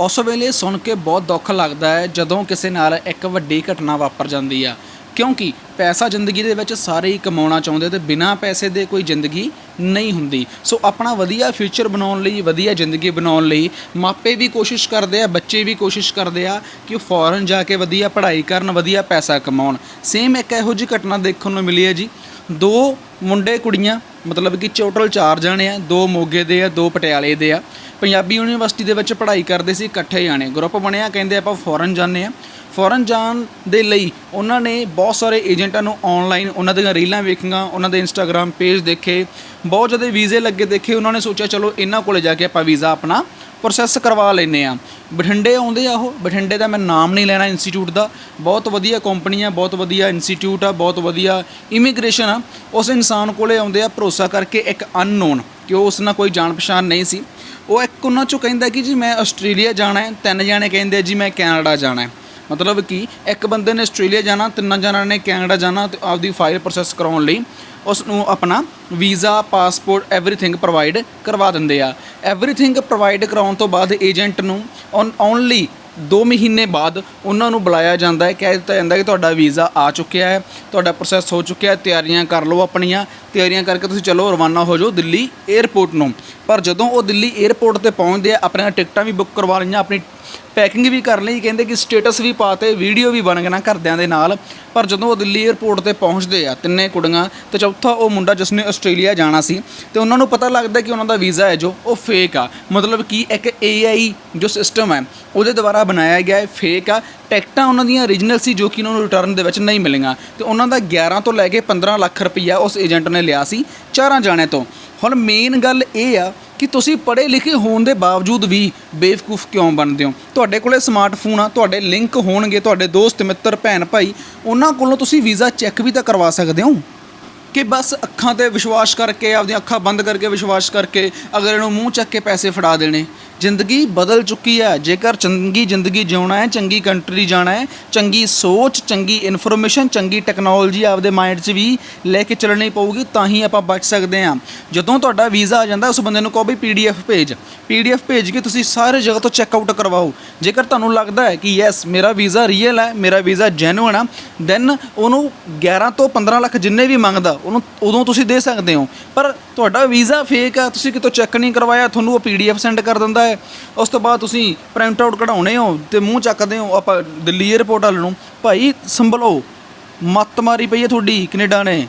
ਉਸ ਵੇਲੇ ਸੁਣ ਕੇ ਬਹੁਤ ਦੁੱਖ ਲੱਗਦਾ ਹੈ ਜਦੋਂ ਕਿਸੇ ਨਾਲ ਇੱਕ ਵੱਡੀ ਘਟਨਾ ਵਾਪਰ ਜਾਂਦੀ ਆ। ਕਿਉਂਕਿ ਪੈਸਾ ਜ਼ਿੰਦਗੀ ਦੇ ਵਿੱਚ ਸਾਰੇ ਹੀ ਕਮਾਉਣਾ ਚਾਹੁੰਦੇ ਤੇ ਬਿਨਾਂ ਪੈਸੇ ਦੇ ਕੋਈ ਜ਼ਿੰਦਗੀ ਨਹੀਂ ਹੁੰਦੀ। ਸੋ ਆਪਣਾ ਵਧੀਆ ਫਿਊਚਰ ਬਣਾਉਣ ਲਈ, ਵਧੀਆ ਜ਼ਿੰਦਗੀ ਬਣਾਉਣ ਲਈ ਮਾਪੇ ਵੀ ਕੋਸ਼ਿਸ਼ ਕਰਦੇ ਆ, ਬੱਚੇ ਵੀ ਕੋਸ਼ਿਸ਼ ਕਰਦੇ ਆ ਕਿ ਉਹ ਫੋਰਨ ਜਾ ਕੇ ਵਧੀਆ ਪੜ੍ਹਾਈ ਕਰਨ, ਵਧੀਆ ਪੈਸਾ ਕਮਾਉਣ। ਸੇਮ ਇੱਕ ਇਹੋ ਜਿਹੀ ਘਟਨਾ ਦੇਖਣ ਨੂੰ ਮਿਲੀ ਹੈ ਜੀ। ਦੋ ਮੁੰਡੇ ਕੁੜੀਆਂ, ਮਤਲਬ ਕਿ ਟੋਟਲ ਚਾਰ ਜਣੇ ਆ, ਦੋ ਮੋਗੇ ਦੇ ਆ, ਦੋ ਪਟਿਆਲੇ ਦੇ ਆ। ਪੰਜਾਬੀ ਯੂਨੀਵਰਸਿਟੀ ਦੇ ਵਿੱਚ ਪੜ੍ਹਾਈ ਕਰਦੇ ਸੀ ਇਕੱਠੇ ਜਾਣੇ। ਗਰੁੱਪ ਬਣਿਆ, ਕਹਿੰਦੇ ਆਪਾਂ ਫੋਰਨ ਜਾਂਦੇ ਆ ਫੋਰਨ ਜਾਣ ਦੇ ਲਈ ਉਹਨਾਂ ਨੇ ਬਹੁਤ ਸਾਰੇ ਏਜੰਟਾਂ ਨੂੰ ਆਨਲਾਈਨ ਉਹਨਾਂ ਦੀਆਂ ਰੀਲਾਂ ਵੇਖੀਆਂ, ਉਹਨਾਂ ਦੇ ਇੰਸਟਾਗ੍ਰam ਪੇਜ ਦੇਖੇ। ਬਹੁਤ ਜ਼ਿਆਦਾ ਵੀਜ਼ੇ ਲੱਗੇ ਦੇਖੇ। ਉਹਨਾਂ ਨੇ ਸੋਚਿਆ, ਚਲੋ ਇਹਨਾਂ ਕੋਲੇ ਜਾ ਕੇ ਆਪਾਂ ਵੀਜ਼ਾ ਆਪਣਾ ਪ੍ਰੋਸੈਸ ਕਰਵਾ ਲੈਨੇ ਆ ਬਠਿੰਡੇ ਆਉਂਦੇ ਆ ਉਹ। ਬਠਿੰਡੇ ਦਾ ਮੈਂ ਨਾਮ ਨਹੀਂ ਲੈਣਾ ਇੰਸਟੀਚਿਊਟ ਦਾ। ਬਹੁਤ ਵਧੀਆ ਕੰਪਨੀ ਆ, ਬਹੁਤ ਵਧੀਆ ਇੰਸਟੀਚਿਊਟ ਆ, ਬਹੁਤ ਵਧੀਆ ਇਮੀਗ੍ਰੇਸ਼ਨ ਆ। ਉਸ ਇਨਸਾਨ ਕੋਲੇ ਆਉਂਦੇ ਆ, ਭਰੋਸਾ ਕਰਕੇ ਇੱਕ ਅਨਨੋਨ ਕਿ ਉਹ ਉਸ ਨਾਲ ਕੋਈ ਜਾਣ ਪਛਾਣ ਨਹੀਂ ਸੀ। ਉਹ ਇੱਕ ਉਹਨਾਂ ਚੋਂ ਕਹਿੰਦਾ ਕਿ ਜੀ ਮੈਂ ਆਸਟ੍ਰੇਲੀਆ ਜਾਣਾ ਹੈ, ਤਿੰਨ ਜਾਣੇ ਕਹਿੰਦੇ ਜੀ ਮੈਂ ਕੈਨੇਡਾ ਜਾਣਾ ਹੈ। ਮਤਲਬ ਕਿ ਇੱਕ ਬੰਦੇ ਨੇ ਆਸਟ੍ਰੇਲੀਆ ਜਾਣਾ, ਤਿੰਨਾਂ ਜਣਾਂ ਨੇ ਕੈਨੇਡਾ ਜਾਣਾ ਤੇ ਆਪਦੀ ਫਾਈਲ ਪ੍ਰੋਸੈਸ ਕਰਾਉਣ ਲਈ ਉਸ ਨੂੰ ਆਪਣਾ ਵੀਜ਼ਾ ਪਾਸਪੋਰਟ ਐਵਰੀਥਿੰਗ ਪ੍ਰੋਵਾਈਡ ਕਰਵਾ ਦਿੰਦੇ ਆ। ਐਵਰੀਥਿੰਗ ਪ੍ਰੋਵਾਈਡ ਕਰਾਉਣ ਤੋਂ ਬਾਅਦ ਏਜੰਟ ਨੂੰ ਓਨਲੀ 2 ਮਹੀਨੇ ਬਾਅਦ ਉਹਨਾਂ ਨੂੰ ਬੁਲਾਇਆ ਜਾਂਦਾ ਹੈ। ਕਹਿ ਦਿੱਤਾ ਜਾਂਦਾ ਕਿ ਤੁਹਾਡਾ ਵੀਜ਼ਾ ਆ ਚੁੱਕਿਆ ਹੈ, ਤੁਹਾਡਾ ਪ੍ਰੋਸੈਸ ਹੋ ਚੁੱਕਿਆ ਹੈ, ਤਿਆਰੀਆਂ ਕਰ ਲਓ ਆਪਣੀਆਂ। ਤਿਆਰੀਆਂ ਕਰਕੇ ਤੁਸੀਂ ਚਲੋ, ਰਵਾਨਾ ਹੋ ਜਾਓ ਦਿੱਲੀ 에ਅਰਪੋਰਟ ਨੂੰ। ਪਰ ਜਦੋਂ ਉਹ ਦਿੱਲੀ 에ਅਰਪੋਰਟ ਤੇ ਪਹੁੰਚਦੇ ਆ ਆਪਣੀਆਂ ਟਿਕਟਾਂ ਵੀ ਬੁੱਕ ਕਰਵਾ ਲਈਆਂ, ਆਪਣੀ ਪੈਕਿੰਗ ਵੀ ਕਰ ਲਈ, ਕਹਿੰਦੇ ਕਿ ਸਟੇਟਸ ਵੀ ਪਾਤੇ ਵੀਡੀਓ ਵੀ ਬਣ ਗਏ ਘਰਦਿਆਂ ਦੇ ਨਾਲ। ਪਰ ਜਦੋਂ ਉਹ ਦਿੱਲੀ 에ਅਰਪੋਰਟ ਤੇ ਪਹੁੰਚਦੇ ਆ, ਤਿੰਨੇ ਕੁੜੀਆਂ, ਤੇ ਚੌਥਾ ਉਹ ਮੁੰਡਾ ਜਿਸ ਨੇ ਆਸਟ੍ਰੇਲੀਆ ਜਾਣਾ ਸੀ, ਤੇ ਉਹਨਾਂ ਨੂੰ ਪਤਾ ਲੱਗਦਾ ਕਿ ਉਹਨਾਂ ਦਾ ਵੀਜ਼ਾ ਹੈ ਜੋ ਉਹ ਫੇਕ ਆ। ਮਤਲਬ ਕਿ ਇੱਕ AI ਜੋ ਸਿਸਟਮ ਹੈ, ਉਹਦੇ ਦੁਆਰਾ ਬਣਾਇਆ ਗਿਆ ਹੈ ਫੇਕ ਆ। ਟਿਕਟਾਂ ਉਹਨਾਂ ਦੀਆਂ origignal ਸੀ ਜੋ ਕਿ ਉਹਨਾਂ ਨੂੰ ਰਿਟਰਨ ਦੇ ਵਿੱਚ ਨਹੀਂ ਮਿਲੀਆਂ। ਤੇ ਉਹਨਾਂ ਦਾ 11 ਤੋਂ ਲੈ ਕੇ 15 ਲੱਖ ਰੁਪਈਆ ਉਸ ਏਜੰਟ ਨੇ ਲਿਆ ਸੀ, ਚਾਰਾਂ ਜਾਣੇ ਤੋਂ। ਹੁਣ ਮੇਨ ਗੱਲ ਇਹ ਆ ਕਿ ਤੁਸੀਂ ਪੜ੍ਹੇ ਲਿਖੇ ਹੋਣ ਦੇ ਬਾਵਜੂਦ ਵੀ ਬੇਵਕੂਫ ਕਿਉਂ ਬਣਦੇ ਹੋ? ਤੁਹਾਡੇ ਕੋਲੇ ਸਮਾਰਟਫੋਨ ਆ, ਤੁਹਾਡੇ ਲਿੰਕ ਹੋਣਗੇ, ਤੁਹਾਡੇ ਦੋਸਤ, ਮਿੱਤਰ, ਭੈਣ, ਭਾਈ, ਉਹਨਾਂ ਕੋਲੋਂ ਤੁਸੀਂ ਵੀਜ਼ਾ ਚੈੱਕ ਵੀ ਤਾਂ ਕਰਵਾ ਸਕਦੇ ਹੋ। ਕਿ ਬਸ ਅੱਖਾਂ ਤੇ ਵਿਸ਼ਵਾਸ ਕਰਕੇ, ਆਪਦੀਆਂ ਅੱਖਾਂ ਬੰਦ ਕਰਕੇ ਵਿਸ਼ਵਾਸ ਕਰਕੇ ਅਗਰ ਇਹਨੂੰ ਮੂੰਹ ਚੱਕ ਕੇ ਪੈਸੇ ਫੜਾ ਦੇਣੇ। ਜ਼ਿੰਦਗੀ ਬਦਲ ਚੁੱਕੀ ਹੈ। ਜੇਕਰ ਚੰਗੀ ਜ਼ਿੰਦਗੀ ਜਿਉਣਾ ਹੈ, ਚੰਗੀ ਕੰਟਰੀ ਜਾਣਾ ਹੈ, ਚੰਗੀ ਸੋਚ, ਚੰਗੀ ਇਨਫੋਰਮੇਸ਼ਨ, ਚੰਗੀ ਟੈਕਨੋਲੋਜੀ ਆਪਦੇ ਮਾਈਂਡ 'ਚ ਵੀ ਲੈ ਕੇ ਚੱਲਣੀ ਪਊਗੀ, ਤਾਂ ਹੀ ਆਪਾਂ ਬਚ ਸਕਦੇ ਹਾਂ। ਜਦੋਂ ਤੁਹਾਡਾ ਵੀਜ਼ਾ ਆ ਜਾਂਦਾ, ਉਸ ਬੰਦੇ ਨੂੰ ਕਹੋ ਵੀ ਪੀਡੀਐਫ ਭੇਜ। ਪੀਡੀਐਫ ਭੇਜ ਕੇ ਤੁਸੀਂ ਸਾਰੇ ਜਗ੍ਹਾ ਤੋਂ ਚੈੱਕ ਆਊਟ ਕਰਵਾਓ। ਜੇਕਰ ਤੁਹਾਨੂੰ ਲੱਗਦਾ ਹੈ ਕਿ ਯੈਸ, ਮੇਰਾ ਵੀਜ਼ਾ ਰੀਅਲ ਹੈ, ਮੇਰਾ ਵੀਜ਼ਾ ਜੈਨੂਇਨ ਆ, ਦੈਨ ਉਹਨੂੰ 11 ਤੋਂ 15 ਲੱਖ ਜਿੰਨੇ ਵੀ ਮੰਗਦਾ ਉਹਨੂੰ ਉਦੋਂ ਤੁਸੀਂ ਦੇ ਸਕਦੇ ਹੋ। ਪਰ ਤੁਹਾਡਾ ਵੀਜ਼ਾ ਫੇਕ ਆ, ਤੁਸੀਂ ਕਿਤੋਂ ਚੈੱਕ ਨਹੀਂ ਕਰਵਾਇਆ, ਤੁਹਾਨੂੰ ਉਹ ਪੀਡੀਐਫ ਸੈਂਡ ਕਰ ਦਿੰਦਾ ਹੈ। ਉਸ ਤੋਂ ਬਾਅਦ ਤੁਸੀਂ ਪ੍ਰਿੰਟ ਆਊਟ ਕਢਾਉਣੇ ਹੋ ਤੇ ਮੂੰਹ ਚੱਕਦੇ ਹੋ, ਆਪਾਂ ਦਿੱਲੀ 에ਅਰਪੋਰਟ ਵੱਲ ਨੂੰ। ਭਾਈ, ਸੰਭਲੋ। ਮੱਤ ਮਾਰੀ ਪਈ ਹੈ ਤੁਹਾਡੀ ਕੈਨੇਡਾ ਨੇ।